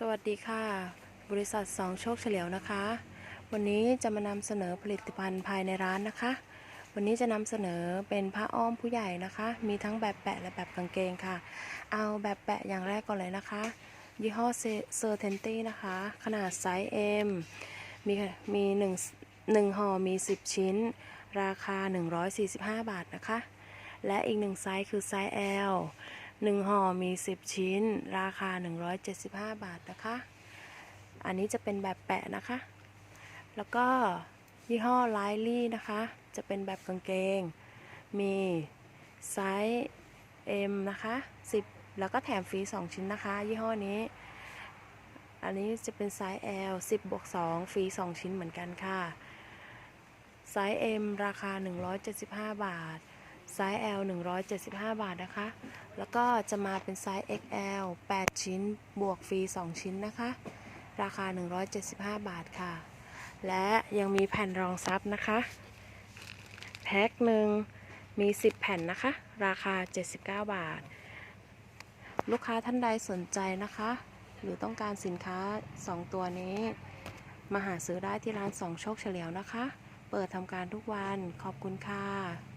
สวัสดีค่ะ บริษัทสองโชคเฉลียวนะคะ วันนี้จะมานำเสนอผลิตภัณฑ์ภายในร้านนะคะ วันนี้จะนำเสนอเป็นผ้าอ้อมผู้ใหญ่นะคะ มีทั้งแบบแปะและแบบกางเกงค่ะ เอาแบบแปะอย่างแรกก่อนเลยนะคะ ยี่ห้อเซอร์เทนตี้นะคะ ขนาดไซส์ M มีมีหนึ่งหนึ่งห่อมี 10 ชิ้น ราคา 145 บาทนะคะ และอีกหนึ่งไซส์คือไซส์ L หนึ่งห่อมี 10 ชิ้น ราคา 175 บาทนะคะ อันนี้จะเป็นแบบแปะนะคะ แล้วก็ยี่ห้อไลลี่นะคะ จะเป็นแบบกางเกง มีไซส์ M นะคะ 10 แล้วก็แถมฟรี 2 ชิ้นนะคะ ยี่ห้อนี้ อันนี้จะเป็นไซส์ L 10บวก2ฟรี 2 ชิ้นเหมือนกันค่ะ ไซส์ M ราคา 175 บาท ไซส์ L 175 บาทนะคะ แล้วก็จะมาเป็นไซส์ XL 8 ชิ้น บวกฟรี 2 ชิ้นนะคะ ราคา 175 บาทค่ะ และยังมีแผ่นรองซับนะคะ แพ็คหนึ่งมี 10 แผ่นนะคะ ราคา 79 บาท ลูกค้าท่านใดสนใจนะคะ หรือต้องการสินค้า 2 ตัวนี้ มาหาซื้อได้ที่ร้าน2โชคเฉลียวนะคะ เปิดทำการทุกวัน ขอบคุณค่ะ